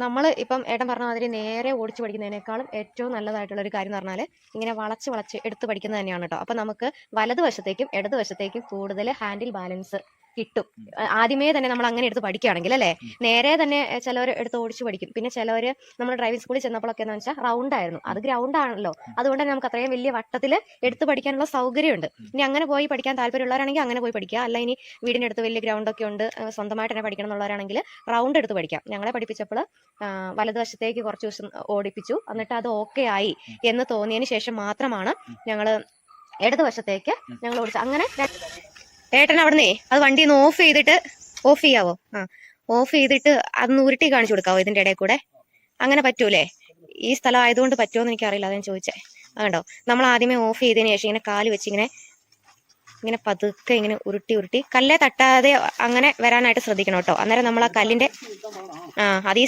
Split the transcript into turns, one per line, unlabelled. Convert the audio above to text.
നമ്മൾ ഇപ്പം ഏട്ടൻ പറഞ്ഞ മാതിരി നേരെ ഓടിച്ച് പഠിക്കുന്നതിനേക്കാളും ഏറ്റവും നല്ലതായിട്ടുള്ള ഒരു കാര്യം എന്ന് പറഞ്ഞാൽ ഇങ്ങനെ വളച്ച് വളച്ച് എടുത്ത് പഠിക്കുന്നത് തന്നെയാണ് കേട്ടോ അപ്പം നമുക്ക് വലതുവശത്തേക്കും ഇടതുവശത്തേക്കും കൂടുതൽ ഹാൻഡിൽ ബാലൻസ് കിട്ടും. ആദ്യമേ തന്നെ നമ്മൾ അങ്ങനെ എടുത്ത് പഠിക്കുകയാണെങ്കിൽ അല്ലേ? നേരെ തന്നെ ചിലവർ എടുത്ത് ഓടിച്ച് പഠിക്കും. പിന്നെ ചിലവർ നമ്മൾ ഡ്രൈവിംഗ് സ്കൂളിൽ ചെന്നപ്പോഴൊക്കെ എന്ന് വെച്ചാൽ റൗണ്ട് ആയിരുന്നു. അത് ഗ്രൗണ്ട് ആണല്ലോ. അതുകൊണ്ട് തന്നെ നമുക്ക് അത്രയും വലിയ വട്ടത്തിൽ എടുത്ത് പഠിക്കാനുള്ള സൗകര്യമുണ്ട്. ഇനി അങ്ങനെ പോയി പഠിക്കാൻ താല്പര്യമുള്ളവരാണെങ്കിൽ അങ്ങനെ പോയി പഠിക്കുക. അല്ല ഇനി വീടിന്റെ അടുത്ത് വലിയ ഗ്രൗണ്ട് ഒക്കെ ഉണ്ട് സ്വന്തമായിട്ട് തന്നെ പഠിക്കണം എന്നുള്ളവരാണെങ്കിൽ റൗണ്ട് എടുത്ത് പഠിക്കാം. ഞങ്ങളെ പഠിപ്പിച്ചപ്പോൾ വലതുവശത്തേക്ക് കുറച്ച് ദിവസം ഓടിപ്പിച്ചു. എന്നിട്ട് അത് ഓക്കെ ആയി എന്ന് തോന്നിയതിന് ശേഷം മാത്രമാണ് ഞങ്ങൾ ഇടതുവശത്തേക്ക് ഞങ്ങൾ ഓടിച്ചത്. അങ്ങനെ ഏട്ടൻ അവിടുന്ന് അത് വണ്ടി ഒന്ന് ഓഫ് ചെയ്തിട്ട് ഓഫ് ചെയ്യാവോ? ആ ഓഫ് ചെയ്തിട്ട് അതൊന്ന് ഉരുട്ടി കാണിച്ചു കൊടുക്കാവോ ഇതിന്റെ ഇടയിൽ കൂടെ? അങ്ങനെ പറ്റൂലേ? ഈ സ്ഥലം ആയതുകൊണ്ട് പറ്റുമോ എന്ന് എനിക്കറിയില്ല അതാ ഞാൻ ചോദിച്ചേ. അതുണ്ടോ നമ്മൾ ആദ്യമേ ഓഫ് ചെയ്തതിന് ശേഷം ഇങ്ങനെ കാൽ വെച്ച് ഇങ്ങനെ ഇങ്ങനെ പതുക്കെ ഇങ്ങനെ ഉരുട്ടി ഉരുട്ടി കല്ലേ തട്ടാതെ അങ്ങനെ വരാനായിട്ട് ശ്രദ്ധിക്കണം കേട്ടോ. അന്നേരം നമ്മൾ ആ കല്ലിന്റെ ആ അത് ഈ